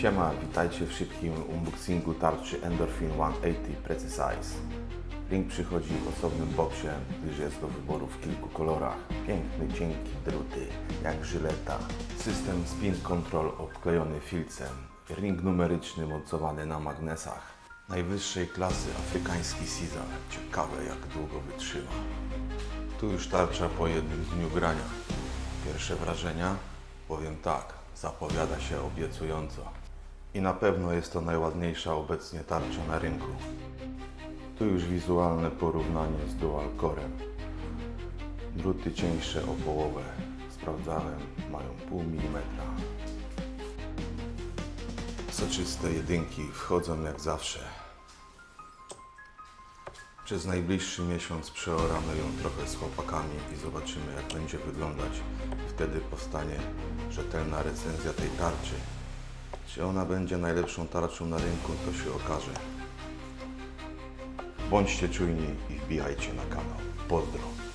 Siema, witajcie w szybkim unboxingu tarczy Endorphin 180 Precise. Link przychodzi w osobnym boksie, gdyż jest do wyboru w kilku kolorach. Piękny, cienki druty, jak żyleta. System spin control obklejony filcem. Ring numeryczny mocowany na magnesach. Najwyższej klasy afrykański Caesar. Ciekawe jak długo wytrzyma. Tu już tarcza po jednym dniu grania. Pierwsze wrażenia? Powiem tak, zapowiada się obiecująco. I na pewno jest to najładniejsza obecnie tarcza na rynku. Tu już wizualne porównanie z Dual Corem. Druty cieńsze o połowę. Sprawdzałem, mają pół milimetra. Soczyste jedynki wchodzą jak zawsze. Przez najbliższy miesiąc przeoramy ją trochę z chłopakami i zobaczymy jak będzie wyglądać. Wtedy powstanie rzetelna recenzja tej tarczy. Czy ona będzie najlepszą tarczą na rynku, to się okaże. Bądźcie czujni i wbijajcie na kanał. Pozdro.